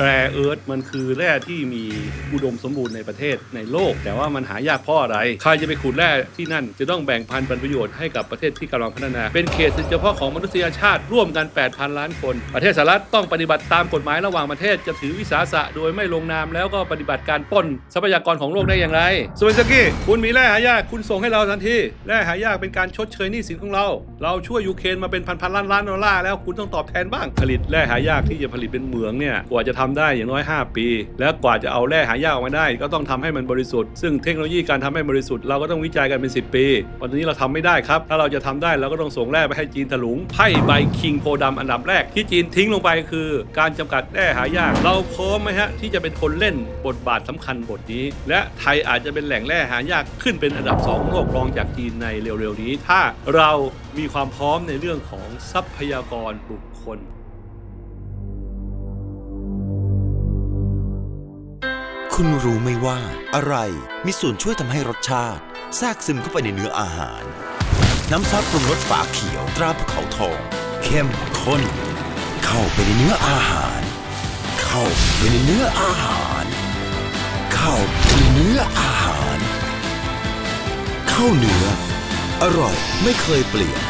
แร่เอิร์ธมันคือแร่ที่มีอุดมสมบูรณ์ในประเทศในโลก แต่ว่ามันหายากเพราะอะไร ใครจะไปขุดแร่ที่นั่น จะต้องแบ่งพันธุ์ผลประโยชน์ให้กับประเทศที่กำลังพัฒนา เป็นเขตเฉพาะของมนุษยชาติร่วมกัน 8,000 ล้านคน ประเทศสหรัฐต้องปฏิบัติตามกฎหมายระหว่างประเทศจะถือวิสาสะโดยไม่ลงนามแล้วก็ปฏิบัติการปล้นทรัพยากรของโลกได้อย่างไรสวินสกี้คุณมีแร่หายากคุณส่งให้เราทันทีแร่หายากเป็นการชดเชยหนี้สินของเรา เราช่วยยูเครนมาเป็นพันๆล้านล้านดอลลาร์แล้วคุณต้องตอบแทนบ้างผลิตแร่หายากที่จะผลิตเป็นเหมืองเนี่ยกว่าจะทำได้อย่างน้อย 5 ปี แล้วกว่าจะเอาแร่หายากออกมาได้ ก็ต้องทำให้มันบริสุทธิ์ซึ่งเทคโนโลยีการทำให้บริสุทธิ์เราก็ต้องวิจัยกันเป็น 10 ปี วันนี้เราทำไม่ได้ครับ ถ้าเราจะทำได้เราก็ต้องส่งแร่ไปให้จีนถลุงไพ่ใบคิงโพดำอันดับแรกที่จีนทิ้งลงไปคือ การจำกัดแร่หายาก เราพร้อมไหมฮะที่จะเป็นคนเล่นบทบาทสำคัญบทนี้ และไทยอาจจะเป็นแหล่งแร่หายากขึ้นเป็นอันดับสองของโลกรองจากจีนในเร็วๆนี้ ถ้าเรามีความพร้อมในเรื่องของทรัพยากรบุคคล คุณรู้ไหมว่าอะไรมีส่วนช่วยทำให้รสชาติแทรกซึมเข้าไปในเนื้ออาหาร น้ำซอสปรุงรสฝาเขียวตราภูเขาทอง เข้มข้น เข้าไปในเนื้ออาหาร เข้าไปในเนื้ออาหาร เข้าไปในเนื้ออาหาร เข้าเนื้อ อร่อยไม่เคยเปลี่ยน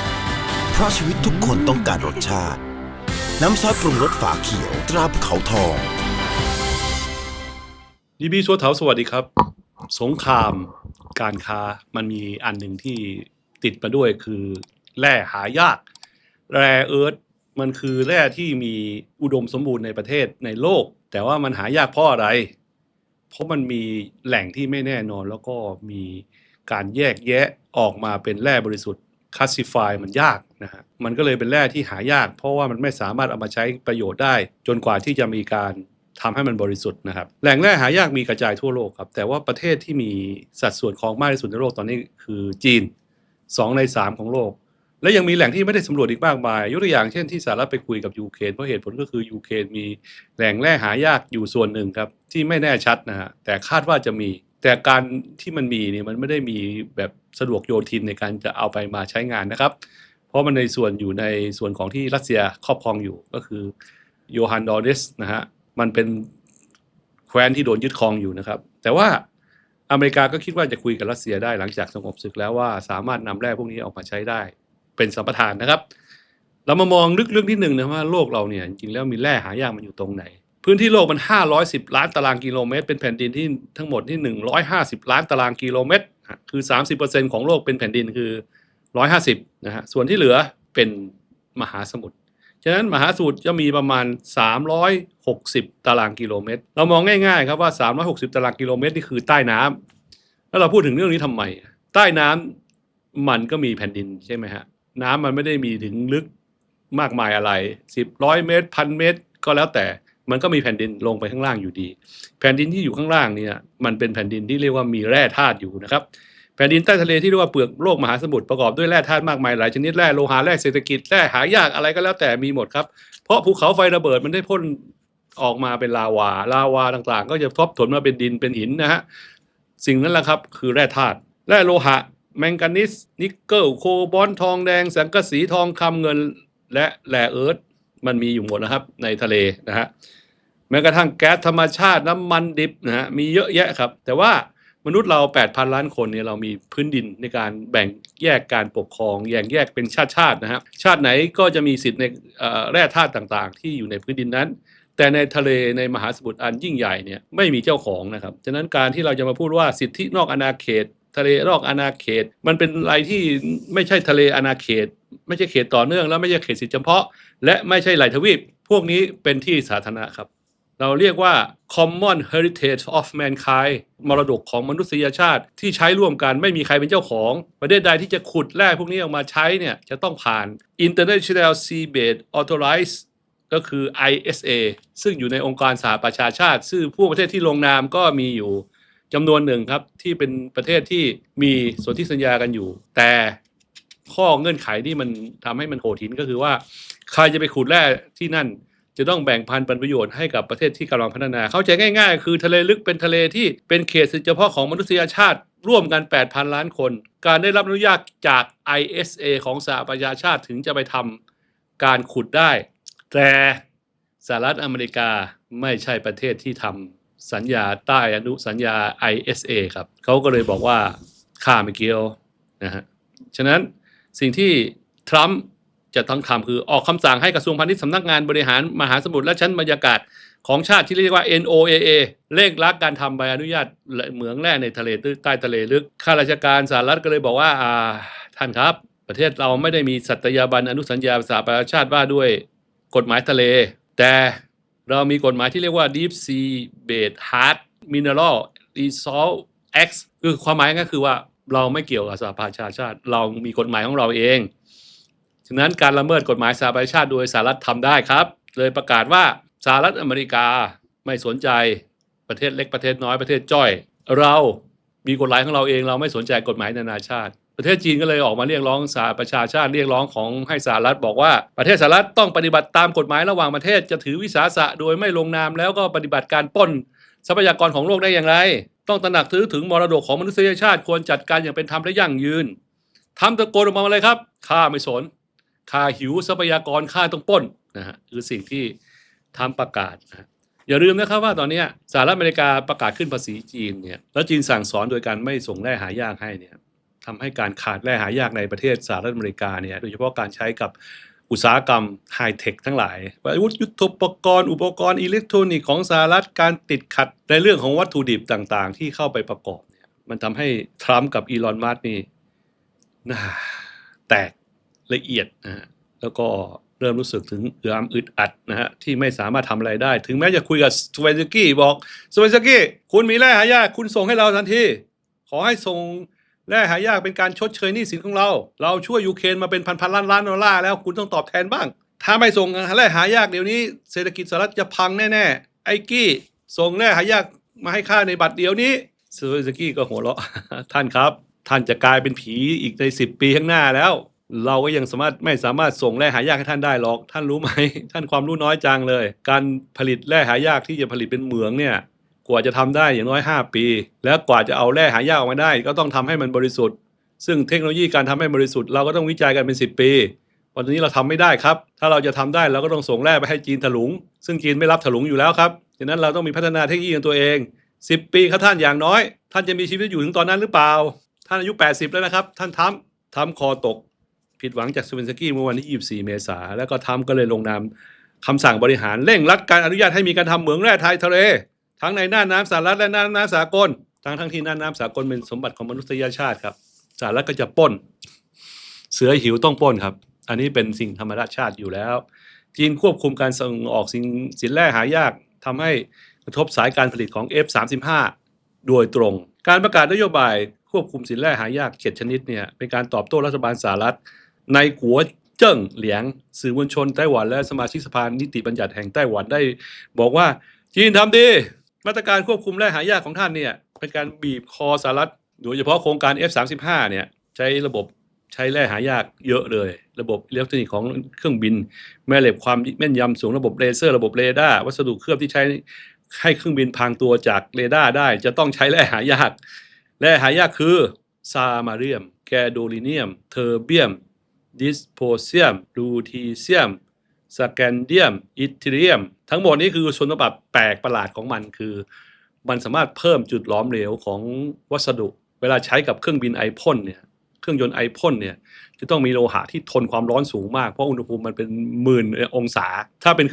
เพราะชีวิตทุกคนต้องการรสชาติ น้ำซอสปรุงรสฝาเขียวตราภูเขาทอง ดีบีชัวเถาสวัสดีครับ สงครามการค้ามันมีอันหนึ่งที่ติดมาด้วยคือแร่หายาก แร่เอิร์ธมันคือแร่ที่มีอุดมสมบูรณ์ในประเทศในโลก แต่ว่ามันหายากเพราะอะไร เพราะมันมีแหล่งที่ไม่แน่นอนแล้วก็มีการแยกแยะออกมาเป็นแร่บริสุทธิ์คลาสสิฟายมันยากนะฮะมันก็เลยเป็นแร่ที่หายาก เพราะว่ามันไม่สามารถเอามาใช้ประโยชน์ได้ จนกว่าที่จะมีการ ทำให้มันบริสุทธิ์นะครับ แหล่งแร่หายากมีกระจายทั่วโลกครับ แต่ว่าประเทศที่มีสัดส่วนของมากที่สุดในโลกตอนนี้คือจีน 2 ใน 3 ของโลก และยังมีแหล่งที่ไม่ได้สำรวจอีกมากมาย ยกตัวอย่างเช่นที่สหรัฐไปคุยกับยูเครนเพราะเหตุผลก็คือยูเครนมีแหล่งแร่หายากอยู่ส่วนหนึ่งครับที่ไม่แน่ชัดนะฮะแต่คาดว่าจะมี แต่การที่มันมีเนี่ยมันไม่ได้มีแบบสะดวกโยทินในการจะเอาไปมาใช้งานนะครับ เพราะมันในส่วนอยู่ในส่วนของที่รัสเซียครอบครองอยู่ก็คือโยฮันดอริสนะฮะ มันเป็นแคว้นที่โดนยึดครองอยู่นะครับ แต่ว่าอเมริกาก็คิดว่าจะคุยกับรัสเซียได้หลังจากสงบศึกแล้วว่าสามารถนำแร่พวกนี้ออกมาใช้ได้เป็นสัมปทานนะครับ เรามามองลึกๆนิดหนึ่งนะว่าโลกเราเนี่ยจริงๆแล้วมีแร่หายากมันอยู่ตรงไหน พื้นที่โลกมัน 510 ล้านตารางกิโลเมตร เป็นแผ่นดินที่ทั้งหมดที่ 150 ล้านตารางกิโลเมตรอะคือ 30%ของโลกเป็นแผ่นดินคือ 150นะฮะส่วนที่เหลือเป็นมหาสมุทร ฉะนั้นมหาสมุทรจะมีประมาณ 360 ตารางกิโลเมตร เรามองง่ายๆครับว่า 360 ตารางกิโลเมตรนี่คือใต้น้ำแล้วเราพูดถึงเรื่องนี้ทำไม ใต้น้ำมันก็มีแผ่นดินใช่ไหมฮะ น้ำมันไม่ได้มีถึงลึกมากมายอะไร 10ร้อยเมตรพันเมตร ก็แล้วแต่มันก็มีแผ่นดินลงไปข้างล่างอยู่ดี แผ่นดินที่อยู่ข้างล่างเนี่ยมันเป็นแผ่นดินที่เรียกว่ามีแร่ธาตุอยู่นะครับ ผ่นดินใต้ทะเลที่เรียกว่าเปลือกโลกมหาสมุทรประกอบด้วยแร่ธาตุมากมายหลายชนิดแร่โลหะแร่เศรษฐกิจแร่หายากอะไรก็แล้วแต่มีหมดครับ เพราะภูเขาไฟระเบิดมันได้พ่นออกมาเป็นลาวา ลาวาต่างๆ ก็จะทบถนมาเป็นดินเป็นหินนะฮะสิ่งนั้นแหละครับ คือแร่ธาตุแร่โลหะ แมงกานิส นิกเกิลโคบอลต์ทองแดง สังกะสีทองคำเงินและแร่เอิร์ธมันมีอยู่หมดนะครับ ในทะเลนะฮะแม้กระทั่งแก๊สธรรมชาติน้ำมันดิบนะฮะมีเยอะแยะครับ แต่ว่า มนุษย์เรา 8,000 ล้านคนเนี่ยเรามีพื้นดินในการแบ่งแยกการปกครองแยกแยกเป็นชาติชาตินะครับชาติไหนก็จะมีสิทธิ์ในแร่ธาตุต่างๆ ที่อยู่ในพื้นดินนั้น แต่ในทะเลในมหาสมุทรอันยิ่งใหญ่เนี่ยไม่มีเจ้าของนะครับฉะนั้นการที่เราจะมาพูดว่าสิทธินอกอาณาเขต ทะเลนอกอาณาเขต มันเป็นอะไรที่ไม่ใช่ทะเลอาณาเขต ไม่ใช่เขตต่อเนื่อง และไม่ใช่เขตสิทธิเฉพาะ และไม่ใช่ไหลทวีปพวกนี้เป็นที่สาธารณะครับ เราเรียกว่า common heritage of mankind มรดกของมนุษยชาติที่ใช้ร่วมกันไม่มีใครเป็นเจ้าของ ประเทศใดที่จะขุดแร่พวกนี้ออกมาใช้เนี่ยจะต้องผ่าน International Seabed Authorized ก็คือ ISA ซึ่งอยู่ในองค์การสหประชาชาติ ซึ่งผู้ประเทศที่ลงนามก็มีอยู่จำนวนหนึ่งครับ ที่เป็นประเทศที่มีสนธิสัญญากันอยู่ แต่ข้อเงื่อนไขที่มันทำให้มันโหดหินก็คือว่า ใครจะไปขุดแร่ที่นั่น จะต้องแบ่งพันธุ์ผลประโยชน์ให้กับประเทศที่กำลังพัฒนา เข้าใจง่ายๆ คือทะเลลึกเป็นทะเลที่เป็นเขตเฉพาะของมนุษยชาติ ร่วมกัน 8,000 ล้านคน การได้รับอนุญาตจาก ISA ของสหประชาชาติถึงจะไปทำการขุดได้ แต่สหรัฐอเมริกาไม่ใช่ประเทศที่ทำสัญญาใต้อนุสัญญา ISA ครับเขาก็เลยบอกว่าข้าไม่เกี่ยวนะฮะฉะนั้นสิ่งที่ทรัมป์ จะต้องทำคือออกคำสั่งให้กระทรวงพาณิชย์สำนักงานบริหารมหาสมุทรและชั้นบรรยากาศของชาติที่เรียกว่า NOAA เร่งรักการทำใบอนุญาตเหมืองแร่ในทะเลใต้ทะเลลึกข้าราชการสหรัฐก็เลยบอกว่าอ่าท่านครับ ประเทศเราไม่ได้มีสัตยาบันอนุสัญญาสหประชาชาติว่าด้วยกฎหมายทะเล แต่เรามีกฎหมายที่เรียกว่า Deep Sea Bed Hard Mineral Resource Act คือความหมายก็คือว่าเราไม่เกี่ยวกับสหประชาชาติ เรามีกฎหมายของเราเอง ฉะนั้นการละเมิดกฎหมายสหประชาชาติโดยสหรัฐทำได้ครับ เลยประกาศว่าสหรัฐอเมริกาไม่สนใจประเทศเล็กประเทศน้อยประเทศจ้อย เรามีกฎหมายของเราเองเราไม่สนใจกฎหมายนานาชาติ ประเทศจีนก็เลยออกมาเรียกร้องสหประชาชาติเรียกร้องของให้สหรัฐบอกว่าประเทศสหรัฐต้องปฏิบัติตามกฎหมายระหว่างประเทศจะถือวิสาสะโดยไม่ลงนามแล้วก็ปฏิบัติการป้นทรัพยากรของโลกได้อย่างไร ต้องตระหนักถือถึงมรดกของมนุษยชาติควรจัดการอย่างเป็นธรรมและยั่งยืนทำตะโกนออกมาเลยครับข้าไม่สน ค่าหิวทรัพยากรค่าต้องป้นนะฮะคือสิ่งที่ทำประกาศนะอย่าลืมนะครับว่าตอนนี้สหรัฐอเมริกาประกาศขึ้นภาษีจีนเนี่ยแล้วจีนสั่งสอนโดยการไม่ส่งแร่หายากให้เนี่ยทำให้การขาดแร่หายากในประเทศสหรัฐอเมริกาเนี่ยโดยเฉพาะการใช้กับอุตสาหกรรมไฮเทคทั้งหลายอาวุธยุทโธปกรณ์ อุปกรณ์อิเล็กทรอนิกส์ของสหรัฐการติดขัดในเรื่องของวัตถุดิบต่างๆ ที่เข้าไปประกอบเนี่ยมันทำให้ทรัมป์กับอีลอนมัสก์นี่น่าแตก ละเอียดนะฮะแล้วก็เริ่มรู้สึกถึงเอือมอึดอัดนะฮะที่ไม่สามารถทำอะไรได้ ถึงแม้จะคุยกับสเวนสกี้บอกสเวนสกี้คุณมีแร่หายากคุณส่งให้เราทันทีขอให้ส่งแร่หายากเป็นการชดเชยหนี้สินของเรา เราช่วยยูเครนมาเป็นพันพันล้านล้านดอลลาร์แล้วคุณต้องตอบแทนบ้าง ถ้าไม่ส่งแร่หายากเดี๋ยวนี้เศรษฐกิจสหรัฐจะพังแน่ๆไอ้กี้ส่งแร่หายากมาให้ข้าในบัตรเดี๋ยวนี้สเวนสกี้ก็หัวเราะท่านครับ ท่านจะกลายเป็นผีอีกในสิบปีข้างหน้าแล้ว เราก็ยังสามารถไม่สามารถส่งแร่หายากให้ท่านได้หรอก ท่านรู้ไหม ท่านความรู้น้อยจังเลย การผลิตแร่หายากที่จะผลิตเป็นเหมืองเนี่ยกว่าจะทำได้อย่างน้อย 5 ปี แล้วกว่าจะเอาแร่หายากออกมาได้ ก็ต้องทำให้มันบริสุทธิ์ ซึ่งเทคโนโลยีการทำให้บริสุทธิ์เราก็ต้องวิจัยกันเป็น 10 ปีวันนี้เราทำไม่ได้ครับ ถ้าเราจะทำได้เราก็ต้องส่งแร่ไปให้จีนถลุง ซึ่งจีนไม่รับถลุงอยู่แล้วครับฉะนั้นเราต้องมีพัฒนาเทคโนโลยีของตัวเอง 10 ปีครับท่านอย่างน้อย ท่านจะมีชีวิตอยู่ถึงตอนนั้นหรือเปล่า ท่านอายุ 80 แล้วนะครับ ท่านทำทำคอตก ผิดหวังจากสเวนสกี้เมื่อวันที่24 เมษาแล้วก็ทำก็เลยลงนามคำสั่งบริหารเร่งรัดการอนุญาตให้มีการทำเหมืองแร่ไทยทะเล ทั้งในน่านน้ำสหรัฐและน่านน้ำสากลทั้งทั้งที่น่านน้ำสากลเป็นสมบัติของมนุษยชาติครับสหรัฐก็จะป้น เสือหิวต้องป้นครับ อันนี้เป็นสิ่งธรรมชาติอยู่แล้ว จีนควบคุมการส่งออกสิ่งสินแร่หายากทำให้กระทบสายการผลิตของ F35 โดยตรง การประกาศนโยบายควบคุมสินแร่หายากเจ็ดชนิดเนี่ยเป็นการตอบโต้รัฐบาลสหรัฐ ในกัวเจิ้งเหลียง สื่อมวลชนไต้หวันและสมาชิกสภานิติบัญญัติแห่งไต้หวันได้ บอกว่าจีนทำดี มาตรการควบคุมแร่หายากของท่านเนี่ยเป็นการบีบคอสหรัฐโดยเฉพาะโครงการ F35 เนี่ยใช้ระบบใช้แร่หายากเยอะเลย ระบบอิเล็กทรอนิกส์ของเครื่องบิน แม่เหล็กความแม่นยำสูงระบบเลเซอร์ ระบบเรดาร์วัสดุเคลือบที่ใช้ให้เครื่องบินพรางตัวจากเรดาร์ได้ จะต้องใช้แร่หายาก แร่หายากคือซามาเรียม แกโดลิเนียม เทอร์เบียม ดิสโพเซียมลูทีเซียมสแกนเดียมอิทเรียม ทั้งหมดนี้คือชนบัตแปลกประหลาดของมันคือ มันสามารถเพิ่มจุดหลอมเหลวของวัสดุ เวลาใช้กับเครื่องบินไอพ่นเนี่ยเครื่องยนต์ไอพ่นเนี่ยจะต้องมีโลหะที่ทนความร้อนสูงมาก เพราะอุณหภูมิมันเป็นหมื่นองศา ถ้าเป็น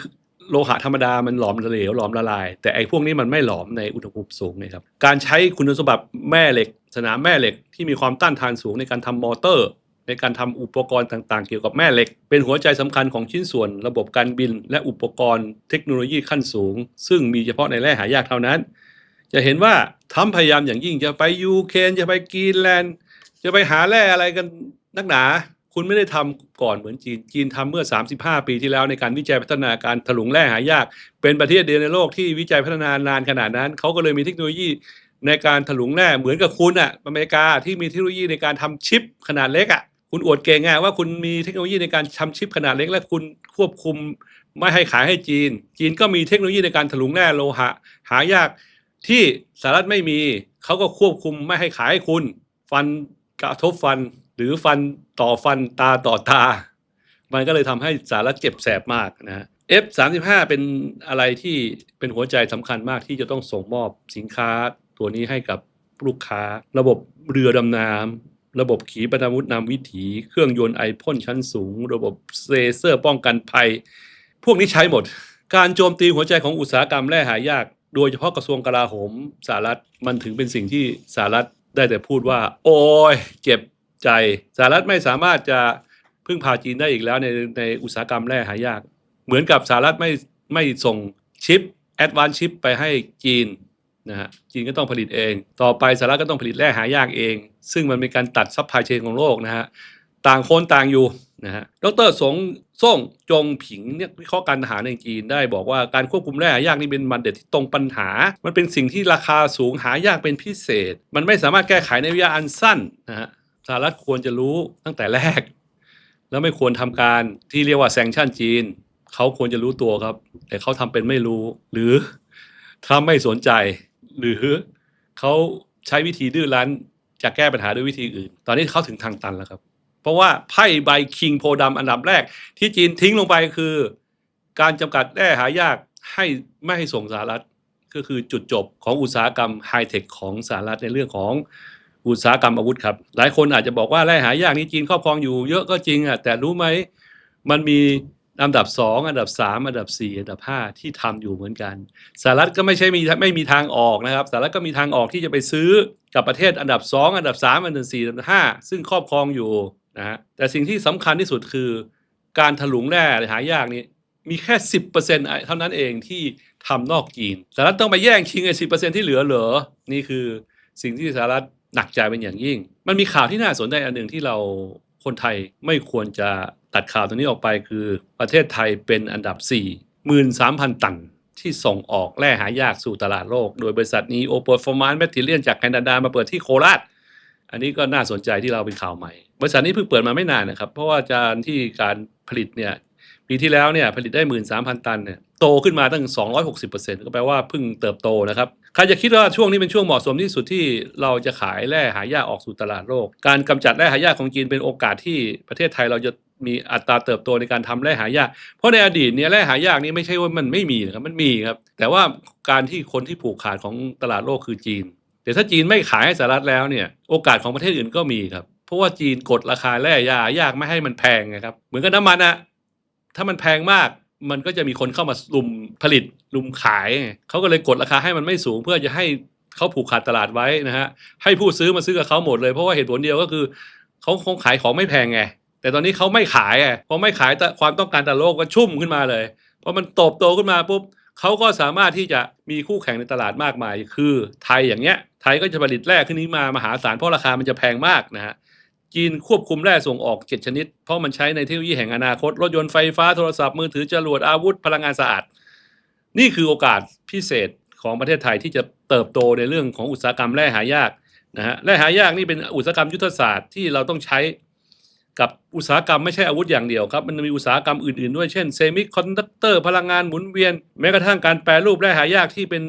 โลหะธรรมดามันหลอมเหลวหลอมละลาย แต่ไอ้พวกนี้มันไม่หลอมในอุณหภูมิสูงนะครับการใช้คุณสมบัติแม่เหล็ก สนามแม่เหล็กที่มีความต้านทานสูงในการทำมอเตอร์ ในการทำอุปกรณ์ต่างๆ เกี่ยวกับแม่เหล็ก เป็นหัวใจสำคัญของชิ้นส่วนระบบการบิน และอุปกรณ์เทคโนโลยีขั้นสูง ซึ่งมีเฉพาะในแร่หายากเท่านั้น จะเห็นว่าทำพยายามอย่างยิ่งจะไปยูเครนจะไปกรีนแลนด์ จะไปหาแร่อะไรกันนักหนา คุณไม่ได้ทำก่อนเหมือนจีน จีนทำเมื่อ 35 ปีที่แล้วในการวิจัยพัฒนาการถลุงแร่หายาก เป็นประเทศเดียวในโลกที่วิจัยพัฒนานานขนาดนั้นเขาก็เลยมีเทคโนโลยีในการถลุงแร่เหมือนกับคุณอะอเมริกาที่มีเทคโนโลยีในการทำชิปขนาดเล็กอะ คุณอวดเก่งไงว่าคุณมีเทคโนโลยีในการทำชิปขนาดเล็กและคุณควบคุมไม่ให้ขายให้จีน จีนก็มีเทคโนโลยีในการถลุงแร่โลหะ หายากที่สหรัฐไม่มี เขาก็ควบคุมไม่ให้ขายให้คุณ ฟันกระทบฟันหรือฟันต่อฟันตาต่อตา มันก็เลยทำให้สหรัฐเจ็บแสบมากนะฮะ F35 เป็นอะไรที่เป็นหัวใจสำคัญมากที่จะต้องส่งมอบสินค้าตัวนี้ให้กับลูกค้า ระบบเรือดำน้ำ ระบบขีปนาวุธนำวิถี เครื่องยนต์ไอพ่นชั้นสูง ระบบเลเซอร์ป้องกันภัย พวกนี้ใช้หมด การโจมตีหัวใจของอุตสาหกรรมแร่หายาก โดยเฉพาะกระทรวงกลาโหมสหรัฐมันถึงเป็นสิ่งที่สหรัฐได้แต่พูดว่า โอ้ยเจ็บใจสหรัฐไม่สามารถจะพึ่งพาจีนได้อีกแล้วในในอุตสาหกรรมแร่หายาก เหมือนกับสหรัฐไม่ไม่ส่งชิปแอดวานชิปไปให้จีน นะฮะจีนก็ต้องผลิตเอง ต่อไปสหรัฐก็ต้องผลิตแร่หายากเอง ซึ่งมันเป็นการตัดซัพพลายเชนของโลกนะฮะต่างคนต่างอยู่นะฮะดรสงส่งจงผิงเนี่ยวิเคราะห์การทหารในจีนได้บอกว่าการควบคุมแร่หายากนี่เป็นมันเด็ดที่ตรงปัญหา มันเป็นสิ่งที่ราคาสูงหายากเป็นพิเศษ มันไม่สามารถแก้ไขในระยะอันสั้นนะฮะสหรัฐควรจะรู้ตั้งแต่แรก แล้วไม่ควรทำการที่เรียกว่าแซงชั่นจีนเขาควรจะรู้ตัวครับ แต่เขาทำเป็นไม่รู้ หรือทำไม่สนใจ หรือเขาใช้วิธีดื้อรั้นจะแก้ปัญหาด้วยวิธีอื่น ตอนนี้เขาถึงทางตันแล้วครับ เพราะว่าไพ่ใบคิงโพดำอันดับแรก ที่จีนทิ้งลงไปคือ การจำกัดแร่หายากให้ไม่ให้ส่งสหรัฐก็คือจุดจบของอุตสาหกรรมไฮเทคของสหรัฐในเรื่องของอุตสาหกรรมอาวุธครับ หลายคนอาจจะบอกว่าแร่หายากนี้จีนครอบครองอยู่เยอะก็จริงอะแต่รู้ไหมมันมี อันดับ2อันดับ3อันดับ4อันดับ5ที่ทำอยู่เหมือนกันสหรัฐก็ไม่ใช่มีไม่มีทางออกนะครับสหรัฐก็มีทางออกที่จะไปซื้อกับประเทศอันดับ2อันดับ3อันดับ4อันดับ5ซึ่งครอบครองอยู่นะฮะแต่สิ่งที่สำคัญที่สุดคือ การถลุงแร่หายากนี้มีแค่ 10%เท่านั้นเองที่ทำนอกจีนสหรัฐต้องไปแย่งชิงไอ้สิที่เหลือเหรอนี่คือสิ่งที่สหรัฐหนักใจเป็นอย่างยิ่ง มันมีข่าวที่น่าสนใจอันหนึ่งที่เราคนไทยไม่ควรจะตัดข่าวตรงนี้ออกไปคือประเทศไทยเป็นอันดับ 4 13,000 ตันที่ส่งออกแร่หายากสู่ตลาดโลก โดยบริษัทนี้โอเปอร์ฟอร์มานแมทเทียนจากแคนาดามาเปิดที่โคราช อันนี้ก็น่าสนใจที่เราเป็นข่าวใหม่ บริษัทนี้เพิ่งเปิดมาไม่นานนะครับ เพราะว่าการที่การผลิตเนี่ยปีที่แล้วเนี่ยผลิตได้ 13,000 ตันเนี่ยโตขึ้นมาตั้ง 260%ก็แปลว่าเพิ่งเติบโตนะครับใครจะคิดว่าช่วงนี้เป็นช่วงเหมาะสมที่สุดที่เราจะขายแร่หายากออกสู่ตลาดโลก การกำจัดแร่หายากของจีนเป็นโอกาสที่ประเทศไทยเราจะ มีอัตราเติบโตในการทำแร่หายาก เพราะในอดีตเนี่ยแร่หายากนี่ไม่ใช่ว่ามันไม่มีนะครับมันมีครับ แต่ว่าการที่คนที่ผูกขาดของตลาดโลกคือจีน แต่ถ้าจีนไม่ขายให้สหรัฐแล้วเนี่ยโอกาสของประเทศอื่นก็มีครับ เพราะว่าจีนกดราคาแร่ยายากไม่ให้มันแพงไงครับเหมือนกับน้ำมันอะถ้ามันแพงมากมันก็จะมีคนเข้ามาลุมผลิตลุมขายเขาก็เลยกดราคาให้มันไม่สูง เพื่อจะให้เขาผูกขาดตลาดไว้นะฮะให้ผู้ซื้อมาซื้อกับเขาหมดเลยเพราะว่าเหตุผลเดียวก็คือเขาคงขายของไม่แพงไง แต่ตอนนี้เขาไม่ขายไงพอไม่ขายแต่ความต้องการตลาดโลกก็ชุ่มขึ้นมาเลยพอมันโตบโตขึ้นมาปุ๊บเขาก็สามารถที่จะมีคู่แข่งในตลาดมากมาย คือไทยอย่างเงี้ยไทยก็จะผลิตแร่ขึ้นนี้มามหาศาลเพราะราคามันจะแพงมากนะฮะจีนควบคุมแร่ส่งออก7ชนิด เพราะมันใช้ในเทคโนโลยีแห่งอนาคต รถยนต์ไฟฟ้าโทรศัพท์มือถือจรวดอาวุธพลังงานสะอาด นี่คือโอกาสพิเศษของประเทศไทยที่จะเติบโตในเรื่องของอุตสาหกรรมแร่หายากนะฮะแร่หายากนี่เป็นอุตสาหกรรมยุทธศาสตร์ที่เราต้องใช้ กับอุตสาหกรรมไม่ใช่อาวุธอย่างเดียวครับ มันมีอุตสาหกรรมอื่นๆด้วย เช่นเซมิคอนดักเตอร์พลังงานหมุนเวียน แม้กระทั่งการแปรรูปแร่หายากที่เป็น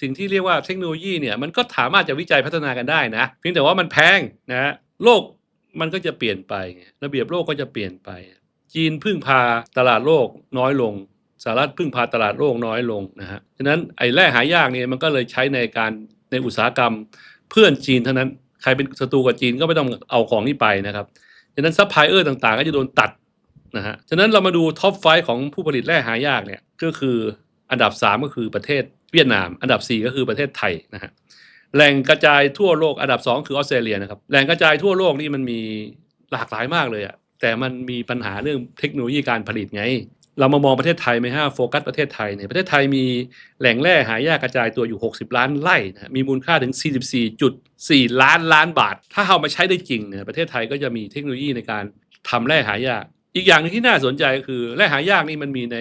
สิ่งที่เรียกว่าเทคโนโลยีเนี่ยมันก็สามารถจะวิจัยพัฒนากันได้นะเพียงแต่ว่ามันแพงนะฮะโลกมันก็จะเปลี่ยนไประเบียบโลกก็จะเปลี่ยนไป จีนพึ่งพาตลาดโลกน้อยลงสหรัฐพึ่งพาตลาดโลกน้อยลงนะฮะฉะนั้นไอ้แร่หายากเนี่ยมันก็เลยใช้ในการในอุตสาหกรรมเพื่อนจีนเท่านั้นใครเป็นศัตรูกับจีนก็ไม่ต้องเอาของนี้ไปนะครับ ฉะนั้นซัพพลายเออร์ต่างๆ ก็จะโดนตัดนะฮะ ฉะนั้นเรามาดูท็อปไฟของผู้ผลิตแร่หายากเนี่ยก็คืออันดับ 3 ก็คือประเทศเวียดนาม อันดับ 4 ก็คือประเทศไทยนะฮะแหล่งกระจายทั่วโลกอันดับ 2 คือออสเตรเลียนะครับแหล่งกระจายทั่วโลกนี่มันมีหลากหลายมากเลยอะแต่มันมีปัญหาเรื่องเทคโนโลยีการผลิตไง เรามามองประเทศไทยไหมฮะโฟกัสประเทศไทยเนี่ยประเทศไทยมีแหล่งแร่หายากกระจายตัวอยู่ 60 ล้านไร่นะมีมูลค่าถึง 44.4 ล้านล้านบาท ถ้าเอามาใช้ได้จริงเนี่ยประเทศไทยก็จะมีเทคโนโลยีในการทำแร่หายาก อีกอย่างนึงที่น่าสนใจก็คือแร่หายากนี่มันมีใน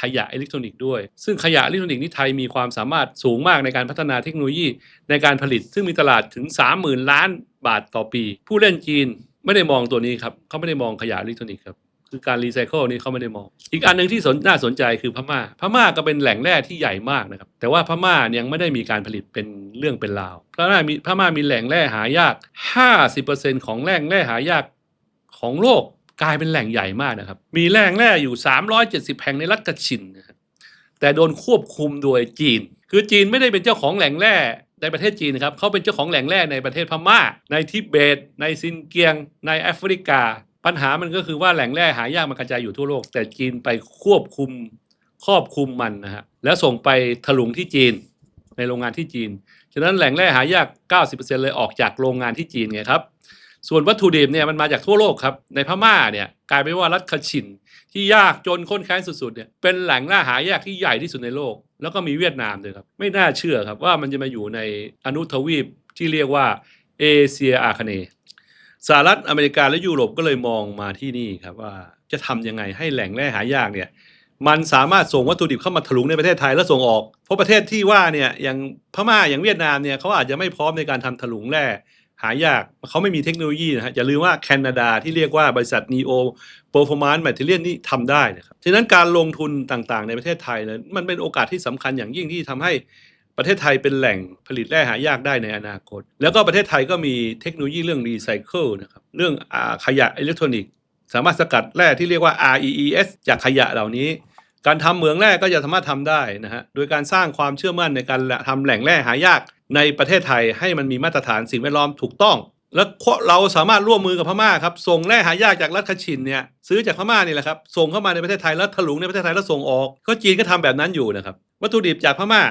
ขยะอิเล็กทรอนิกส์ด้วย ซึ่งขยะอิเล็กทรอนิกส์นี่ไทยมีความสามารถสูงมากในการพัฒนาเทคโนโลยีในการผลิต ซึ่งมีตลาดถึง 30,000 ล้านบาทต่อปี ผู้เล่นจีนไม่ได้มองตัวนี้ครับเขาไม่ได้มองขยะอิเล็กทรอนิกส์ครับ คือการรีไซเคิลนี่เขาไม่ได้มอง อีกอันหนึ่งที่สนน่าสนใจคือพม่า พม่าก็เป็นแหล่งแร่ที่ใหญ่มากนะครับ แต่ว่าพม่ายังไม่ได้มีการผลิตเป็นเรื่องเป็นราวพม่ามีพม่ามีแหล่งแร่หายาก 50%ของแหล่งแร่หายากของโลกกลายเป็นแหล่งใหญ่มากนะครับ มีแร่แร่อยู่ 370 แห่งในรัฐกชินนะครับแต่โดนควบคุมโดยจีน คือจีนไม่ได้เป็นเจ้าของแหล่งแร่ในประเทศจีนนะครับเขาเป็นเจ้าของแหล่งแร่ในประเทศพม่า ในทิเบต ในซินเกียง ในแอฟริกา ปัญหามันก็คือว่าแหล่งแร่หายากมันกระจายอยู่ทั่วโลก แต่จีนไปควบคุมครอบคุมมันนะฮะแล้วส่งไปถลุงที่จีนในโรงงานที่จีน ฉะนั้นแหล่งแร่หายาก 90%เลยออกจากโรงงานที่จีนไงครับ ส่วนวัตถุดิบเนี่ยมันมาจากทั่วโลกครับ ในพม่าเนี่ยกลายเป็นว่ารัฐคชิน ที่ยากจนค้นแค้นสุดๆเนี่ยเป็นแหล่งล่าหายากที่ใหญ่ที่สุดในโลก แล้วก็มีเวียดนามด้วยครับ ไม่น่าเชื่อครับว่ามันจะมาอยู่ในอนุทวีปที่เรียกว่าเอเชียอาคเนย์ สหรัฐอเมริกาและยุโรปก็เลยมองมาที่นี่ครับว่าจะทำยังไงให้แหล่งแร่หายากเนี่ยมันสามารถส่งวัตถุดิบเข้ามาถลุงในประเทศไทยแล้วส่งออก เพราะประเทศที่ว่าเนี่ยอย่างพม่าอย่างเวียดนามเนี่ยเขาอาจจะไม่พร้อมในการทำถลุงแร่หายากเขาไม่มีเทคโนโลยีนะฮะอย่าลืมว่าแคนาดาที่เรียกว่าบริษัท Neo Performance Material นี่ทำได้นะครับฉะนั้นการลงทุนต่างๆ ในประเทศไทยเนี่ยมันเป็นโอกาสที่สำคัญอย่างยิ่งที่ทำให้ ประเทศไทยเป็นแหล่งผลิตแร่หายากได้ในอนาคต แล้วก็ประเทศไทยก็มีเทคโนโลยีเรื่องรีไซเคิลนะครับเรื่องอขยะอิเล็กทรอนิกส์สามารถสกัดแร่ที่เรียกว่า REES จากขยะเหล่านี้ การทำเหมืองแร่ก็จะสามารถทำได้นะฮะโดยการสร้างความเชื่อมั่นในการทำแหล่งแร่หายากในประเทศไทยให้มันมีมาตรฐานสิ่งแวดล้อมถูกต้อง แล้วเราสามารถร่วมมือกับพม่าครับส่งแร่หายากจากรัฐคชินเนี่ยซื้อจากพม่านี่แหละครับส่งเข้ามาในประเทศไทยแล้วถลุงในประเทศไทยแล้วส่งออก ก็จีนก็ทำแบบนั้นอยู่นะครับวัตถุดิบจากพม่า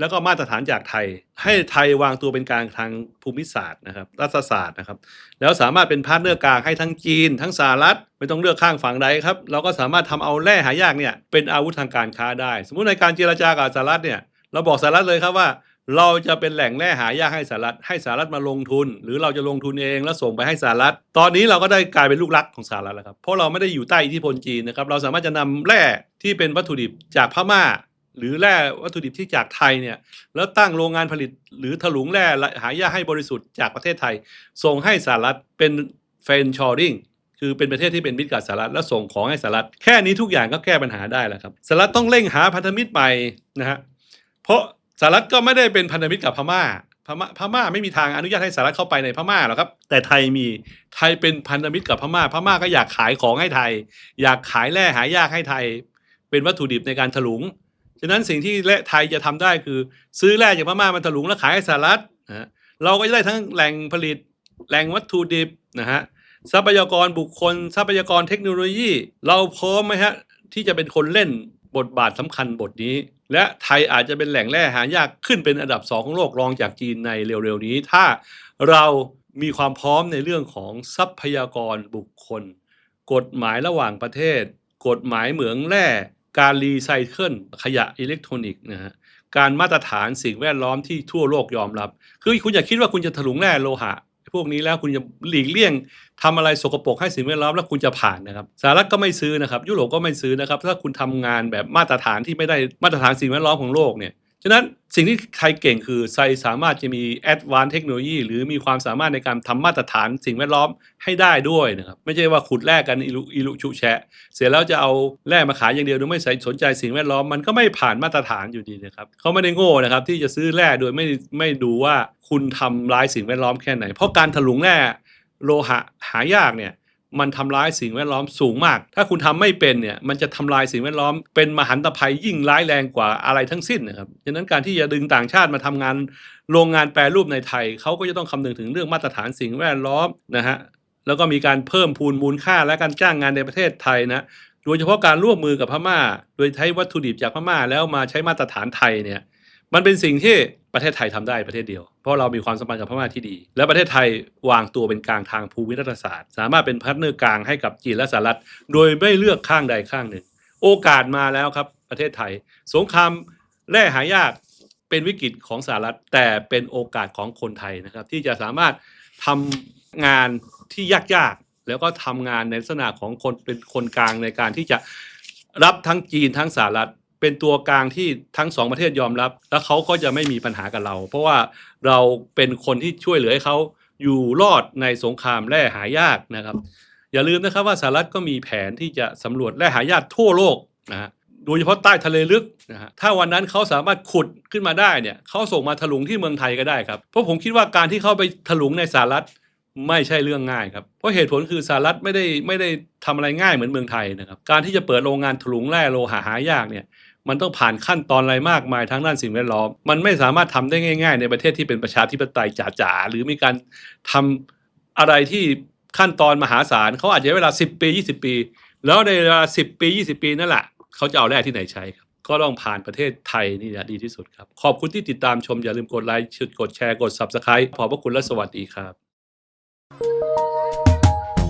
แล้วก็มาตรฐานจากไทย ให้ไทยวางตัวเป็นกลางทางภูมิศาสตร์นะครับรัฐศาสตร์นะครับ แล้วสามารถเป็นพาร์ทเนอร์กลางให้ทั้งจีน ทั้งสหรัฐไม่ต้องเลือกข้างฝั่งใดครับ เราก็สามารถทำเอาแร่หายากเนี่ยเป็นอาวุธทางการค้าได้ สมมุติในการเจรจากับสหรัฐเนี่ยเราบอกสหรัฐเลยครับว่า เราจะเป็นแหล่งแร่หายากให้สหรัฐ ให้สหรัฐมาลงทุน หรือเราจะลงทุนเองแล้วส่งไปให้สหรัฐ ตอนนี้เราก็ได้กลายเป็นลูกรักของสหรัฐแล้วครับเพราะเราไม่ได้อยู่ใต้อิทธิพลจีนนะครับเราสามารถจะนำแร่ที่เป็นวัตถุดิบจากพม่า หรือแร่วัตถุดิบที่จากไทยเนี่ยแล้วตั้งโรงงานผลิตหรือถลุงแร่หายาให้บริสุทธิ์จากประเทศไทย ส่งให้สหรัฐเป็นเฟนชอริงคือเป็นประเทศที่เป็นมิตรกับสหรัฐแล้วส่งของให้สหรัฐแค่นี้ทุกอย่างก็แก้ปัญหาได้แล้วครับสหรัฐต้องเร่งหาพันธมิตรใหม่นะฮะเพราะสหรัฐก็ไม่ได้เป็นพันธมิตรกับพม่าพม่าพม่าไม่มีทางอนุญาตให้สหรัฐเข้าไปในพม่าหรอกครับ แต่ไทยมีไทยเป็นพันธมิตรกับพม่า พม่าก็อยากขายของให้ไทย อยากขายแร่หายากให้ไทย เป็นวัตถุดิบในการถลุง ฉะนั้นสิ่งที่และไทยจะทำได้คือ ซื้อแร่จากพม่ามาถลุงแล้วขายให้สหรัฐนะฮะเราก็จะได้ทั้งแหล่งผลิตแหล่งวัตถุดิบนะฮะทรัพยากรบุคคล ทรัพยากรเทคโนโลยี เราพร้อมไหมฮะที่จะเป็นคนเล่นบทบาทสำคัญบทนี้ และไทยอาจจะเป็นแหล่งแร่หายากขึ้นเป็นอันดับสองของโลกรองจากจีนในเร็วๆนี้ ถ้าเรามีความพร้อมในเรื่องของทรัพยากรบุคคล กฎหมายระหว่างประเทศ กฎหมายเหมืองแร่ การรีไซเคิลขยะอิเล็กทรอนิกส์นะฮะการมาตรฐานสิ่งแวดล้อมที่ทั่วโลกยอมรับ คือคุณอย่าคิดว่าคุณจะถลุงแร่โลหะ พวกนี้แล้วคุณจะหลีกเลี่ยงทำอะไรสกปรกให้สิ่งแวดล้อมแล้วคุณจะผ่านนะครับสหรัฐก็ไม่ซื้อนะครับ ยุโรปก็ไม่ซื้อนะครับ ถ้าคุณทำงานแบบมาตรฐานที่ไม่ได้มาตรฐานสิ่งแวดล้อมของโลกเนี่ย ฉะนั้นสิ่งที่ไทยเก่งคือไทยสามารถจะมีแอดวานเทคโนโลยีหรือมีความสามารถในการทำมาตรฐานสิ่งแวดล้อมให้ได้ด้วยนะครับ ไม่ใช่ว่าขุดแร่กันอิลุอิลุชุแชะ เสร็จแล้วจะเอาแร่มาขายอย่างเดียวโดยไม่ใส่สนใจสิ่งแวดล้อมมันก็ไม่ผ่านมาตรฐานอยู่ดีนะครับเขาไม่ได้โง่นะครับ ที่จะซื้อแร่โดยไม่ไม่ดูว่าคุณทำร้ายสิ่งแวดล้อมแค่ไหน เพราะการถลุงแร่โลหะหายากเนี่ย มันทำร้ายสิ่งแวดล้อมสูงมาก ถ้าคุณทำไม่เป็นเนี่ยมันจะทำลายสิ่งแวดล้อมเป็นมหันตภัยยิ่งร้ายแรงกว่าอะไรทั้งสิ้นนะครับฉะนั้นการที่จะดึงต่างชาติมาทำงานโรงงานแปรรูปในไทยเขาก็จะต้องคำนึงถึงเรื่องมาตรฐานสิ่งแวดล้อมนะฮะแล้วก็มีการเพิ่มพูนมูลค่าและการจ้างงานในประเทศไทยนะโดยเฉพาะการร่วมมือกับพม่า โดยใช้วัตถุดิบจากพม่าแล้วมาใช้มาตรฐานไทยเนี่ย มันเป็นสิ่งที่ประเทศไทยทำได้ประเทศเดียว เพราะเรามีความสัมพันธ์กับพม่าที่ดี และประเทศไทยวางตัวเป็นกลางทางภูมิรัฐศาสตร์ สามารถเป็นพาร์ทเนอร์กลางให้กับจีนและสหรัฐ โดยไม่เลือกข้างใดข้างหนึ่ง โอกาสมาแล้วครับประเทศไทย สงครามแร่หายากเป็นวิกฤตของสหรัฐ แต่เป็นโอกาสของคนไทยนะครับ ที่จะสามารถทำงานที่ยากๆแล้วก็ทำงานในลักษณะของคนเป็นคนกลางในการที่จะรับทั้งจีนทั้งสหรัฐ เป็นตัวกลางที่ทั้งสองประเทศยอมรับ แล้วเขาก็จะไม่มีปัญหากับเรา เพราะว่าเราเป็นคนที่ช่วยเหลือให้เขาอยู่รอดในสงครามแร่หายากนะครับ อย่าลืมนะครับว่าสหรัฐก็มีแผนที่จะสำรวจแร่หายากทั่วโลกนะฮะโดยเฉพาะใต้ทะเลลึกนะฮะถ้าวันนั้นเขาสามารถขุดขึ้นมาได้เนี่ยเขาส่งมาถลุงที่เมืองไทยก็ได้ครับ เพราะผมคิดว่าการที่เข้าไปถลุงในสหรัฐไม่ใช่เรื่องง่ายครับ เพราะเหตุผลคือสหรัฐไม่ได้ไม่ได้ทำอะไรง่ายเหมือนเมืองไทยนะครับ การที่จะเปิดโรงงานถลุงแร่โลหะหายากเนี่ย มันต้องผ่านขั้นตอนอะไรมากมายทั้งด้านสิ่งแวดล้อม มันไม่สามารถทำได้ง่าย ๆ ในประเทศที่เป็นประชาธิปไตยจ๋าๆหรือมีการทำอะไรที่ขั้นตอนมหาศาลเขาอาจจะใช้เวลา 10 ปี 20 ปี แล้วในเวลา 10 ปี 20 ปีนั่นแหละเขาจะเอาแร่ที่ไหนใช้ครับก็ต้องผ่านประเทศไทยนี่นะดีที่สุดครับ ขอบคุณที่ติดตามชมอย่าลืมกดไลค์กดแชร์กด Subscribe ขอบพระคุณและสวัสดีครับ